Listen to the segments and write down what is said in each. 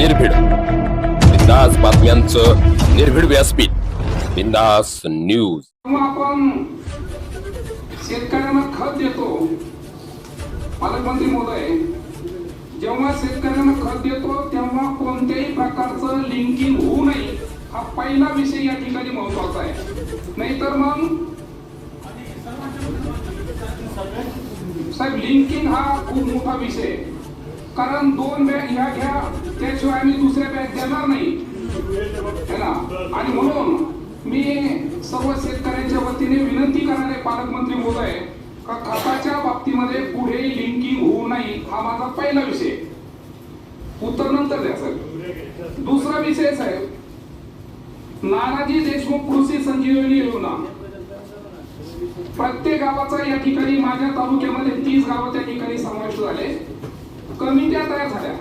निर्भीड. बिंदास बातम्यांचं निर्भीड व्यासपीठ. बिंदास न्यूज. आपण शेतकऱ्यांना खत देतो. पालकमंत्री मोदय जेव्हा शेतकऱ्यांना खत देतो तेव्हा कोणत्याही प्रकारचं लिंकिंग होऊ नये हा पहिला विषय या ठिकाणी महत्त्वाचा आहे. नाहीतर मग साहेब लिंकिंग हा खूप मोठा विषय आहे. कारण दोन बॅग ह्या घ्या त्याशिवाय मी दुसऱ्या बॅग देणार नाही. आणि म्हणून मी सर्व शेतकऱ्यांच्या वतीने विनंती करणारे पालकमंत्री महोदय का खताच्या बाबतीमध्ये पुढे लिंकिंग होऊ नाही हा माझा पहिला विषय. उत्तर नंतर द्या साहेब. दुसरा विषय साहेब. नानाजी देशमुख कृषी संजीवनी योजना. प्रत्येक गावाचा या ठिकाणी माझ्या तालुक्यामध्ये तीस गाव त्या ठिकाणी समाविष्ट झाले. कमिट्या तयार झाल्या.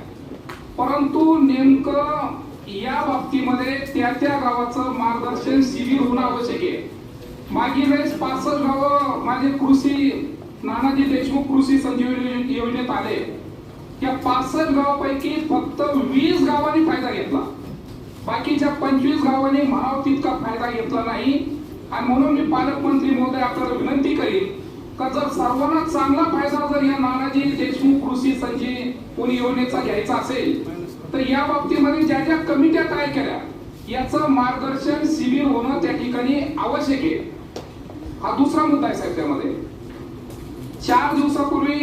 परंतु नेमकं या बाबतीमध्ये त्या त्या गावाचं मार्गदर्शन शिबिर होणं आवश्यक आहे. मागील वेळेस पासष्ट गाव माझे कृषी नानाजी देशमुख कृषी संजीवनी योजनेत आले. या पासष्ट गावापैकी फक्त वीस गावांनी फायदा घेतला. बाकीच्या पंचवीस गावांनी म्हणाव तितका फायदा घेतला नाही. आणि म्हणून मी पालकमंत्री महोदय आपल्याला विनंती करीन का जर सर्वांना चांगला फायदा जर या नानाजी देशमुख कृषी कोणी योजनेचा घ्यायचा असेल तर या बाबतीमध्ये ज्या ज्या कमिट्या तयार केल्या याचं मार्गदर्शन शिबिर होणं त्या ठिकाणी आवश्यक आहे. हा दुसरा मुद्दा आहे साहेब त्यामध्ये. चार दिवसापूर्वी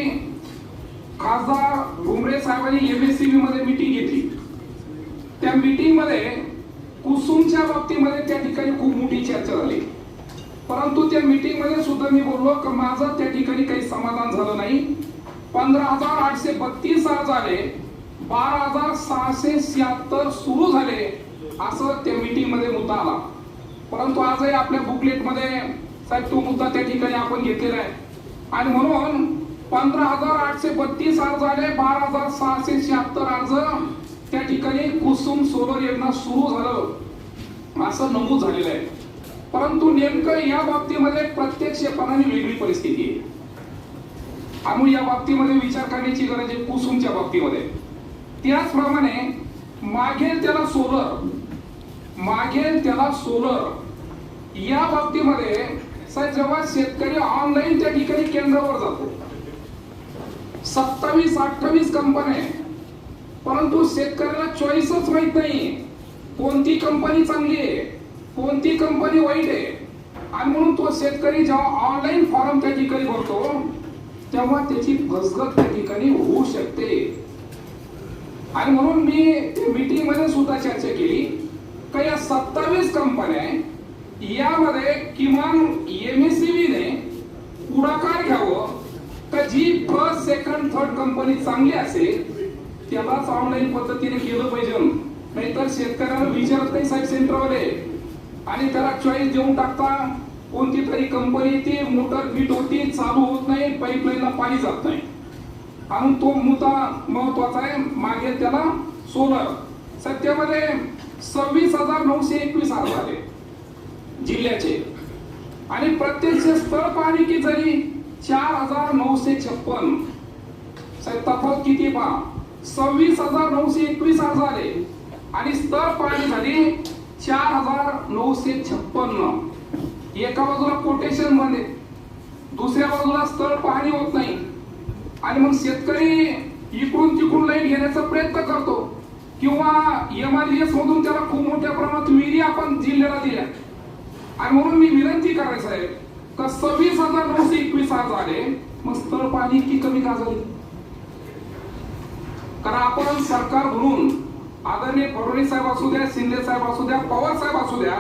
खासदार भुमरे साहेबांनी एमएससीबी मध्ये मिटिंग घेतली. त्या मीटिंगमध्ये कुसुमच्या बाबतीमध्ये त्या ठिकाणी खूप मोठी चर्चा झाली. परंतु त्या मीटिंगमध्ये सुद्धा मी बोललो की माझं त्या ठिकाणी काही समाधान झालं नाही. पंधरा हजार आठशे बत्तीस अर्ज आले बारा हजार सहाशे शहात्तर सुरू झाले असं त्या मीटिंगमध्ये मुद्दा आला. परंतु आजही आपल्या बुकलेटमध्ये साहेब तो मुद्दा त्या ठिकाणी आपण घेतलेला आहे. आणि म्हणून पंधरा हजार आठशे बत्तीस अर्ज आले बारा हजार सहाशे शहात्तर अर्ज त्या ठिकाणी कुसुम सोलर योजना सुरू झालं. असं नमूद झालेलं आहे. परंतु नेमकं या बाबतीमध्ये प्रत्यक्षपणाने वेगळी परिस्थिती आहे. अनु या बाबतीमध्ये विचार करण्याची गरज आहे कुसुमच्या बाबतीमध्ये. त्याचप्रमाणे मागेल त्याला सोलर मागेल त्याला सोलर या बाबतीमध्ये जेव्हा शेतकरी ऑनलाईन त्या ठिकाणी केंद्रावर जातो. सत्तावीस अठ्ठावीस कंपन्या परंतु शेतकऱ्याला चॉईसच माहीत नाही. कोणती कंपनी चांगली आहे? कोणती कंपनी वाईट आहे? आणि म्हणून तो शेतकरी जेव्हा ऑनलाईन फॉर्म त्या ठिकाणी भरतो तेव्हा त्याची फसगत त्या ठिकाणी होऊ शकते. आणि म्हणून मी मीटिंगमध्ये सुद्धा चर्चा केली. का या सत्तावीस कंपन्या आहे, यामध्ये किमान एमएससीबी ने पुढाकार घ्यावं. का जी फर्स्ट सेकंड थर्ड कंपनी चांगली असेल त्यालाच ऑनलाईन पद्धतीने केलं पाहिजे नाहीतर शेतकऱ्याला विचारत नाही साहेब सेंटरमध्ये आणि त्याला चॉईस देऊन टाकता. कोणती तरी कंपनी ती मोटर फिट होती चालू होत नाही पाईपलाईनला पाणी जात नाही. आणि तो मुद्दा महत्त्वाचा आहे मागे त्याला सोलर सत्यामध्ये सव्वीस हजार नऊशे एकवीस हजार आले जिल्ह्याचे. आणि प्रत्यक्ष स्थळ पाहणी की जरी चार हजार नऊशे छप्पन. साहेब तफावत किती पहा? सव्वीस हजार नऊशे एकवीस अर्ज आले आणि स्थळ पाणी झाली चार हजार नऊशे छप्पन्न एका बाजूला कोटेशनमध्ये दुसऱ्या बाजूला स्थळ पाहणी होत नाही. आणि मग शेतकरी इकडून तिकडून लाईन घेण्याचा प्रयत्न करतो. किंवा एमआरजीएस मधून त्याला खूप मोठ्या प्रमाणात विहिरी आपण जिल्ह्याला दिल्या. आणि म्हणून मी विनंती करायचं आहे का सव्वीस हजार नऊशे एकवीस हजार आले मग स्थळ पाहणी इतकी कमी का झाली? कारण आपण सरकार म्हणून आदरणीय फडणवीस साहेब असू द्या शिंदे साहेब असू द्या पवार साहेब असू द्या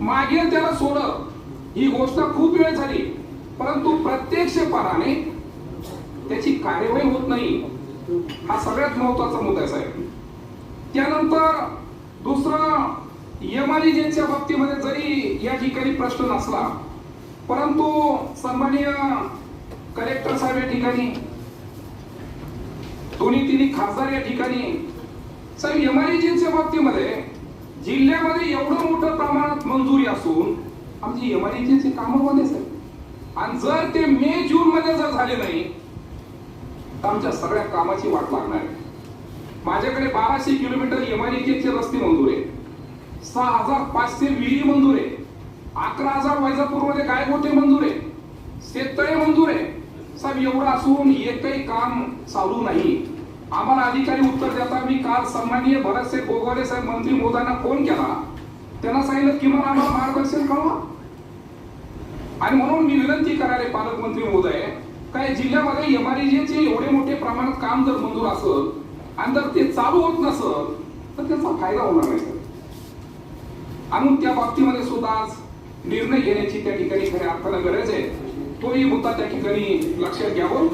मागे त्याला सोडत ही गोष्ट खूप वेळ झाली. परंतु प्रत्यक्षपणाने त्याची कार्यवाही होत नाही. हा सगळ्यात महत्त्वाचा मुद्दा आहे साहेब. त्यानंतर दुसरं एमआरईजेच्या बाबतीमध्ये जरी या ठिकाणी प्रश्न नसला परंतु सन्माननीय कलेक्टर साहेब या ठिकाणी दोन्ही तिन्ही खासदार या ठिकाणी साहेब एमआरईजेच्या बाबतीमध्ये जिल्ह्यामध्ये एवढं मोठं प्रमाणात मंजुरी असून आमची एमआरईजेचे कामं बंद आहे आणि जर ते मे जून मध्ये जर झाले नाही तर आमच्या सगळ्या कामाची वाट लागणार आहे. माझ्याकडे बाराशे किलोमीटर एमआयडीचे रस्ते मंजूर आहे सहा हजार पाचशे विहिरी मंजूर आहे अकरा हजार वैजापूरमध्ये गायगोटे मंजूर आहे शेततळे मंजूर आहे साहेब एवढं असून एकही काम चालू नाही. आम्हाला अधिकारी उत्तर देता मी काल सन्माननीय भरतसेठ गोगावले साहेब मंत्री मोदांना फोन केला. त्यांना सांगितलं किमान आम्हाला मार्गदर्शन कळवा आणि म्हणून मी विनंती करायला पालकमंत्री महोदय काय जिल्ह्यामध्ये एमआरईचे एवढे मोठे प्रमाणात काम जर मंजूर असेल आणि जर ते चालू होत नसत तर त्याचा फायदा होणार नाही. आणि त्या बाबतीमध्ये सुद्धा आज निर्णय घेण्याची त्या ठिकाणी खऱ्या अर्थानं गरज आहे. तोही मुद्दा त्या ठिकाणी लक्षात घ्यावं.